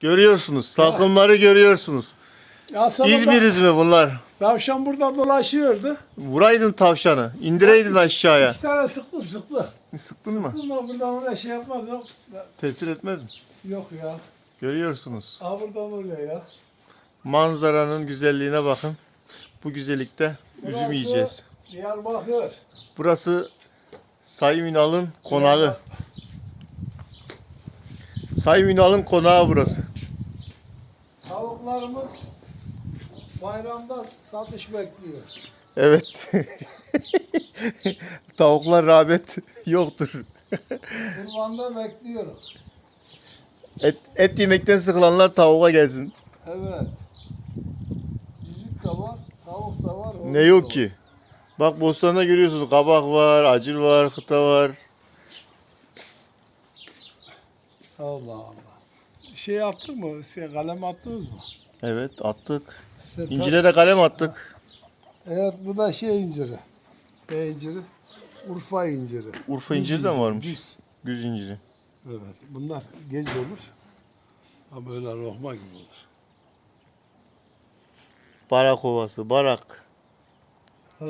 Görüyorsunuz. Salkımları görüyorsunuz. Ya İzmir'iz mi bunlar? Tavşan burada dolaşıyordu. Vuraydın tavşanı. indireydin aşağıya. İki tane sıktım sıktı. Sıktın mı? Sıktım buradan oraya şey yapmaz yok. Tesir etmez mi? Yok ya. Görüyorsunuz. Ha buradan oraya ya. Manzaranın güzelliğine bakın. Bu güzellikte üzüm Burası yiyeceğiz. Diyarbakır. Burası Sayın Ünal'ın konağı. Sayın Ünal'ın konağı burası. Tavuklarımız bayramda satış bekliyor. Evet. Tavuklar rağbet yoktur. Kurbanda bekliyoruz. Et, et yemekten sıkılanlar tavuğa gelsin. Evet. Cücük de var, tavuk da var. Ne yok ki? Bak bostanda görüyorsunuz kabak var, acil var, kıta var. Allah Allah. Şey yaptık mı? Şey, kalem attınız mı? Evet attık. Ta- İncire de kalem attık. Evet bu da şey inciri. Ne inciri? Urfa inciri. Urfa Düz inciri de mi varmış? Düz. Güz inciri. Evet. Bunlar gece olur. Ha böyle lokma gibi olur. Barak ovası, barak. He.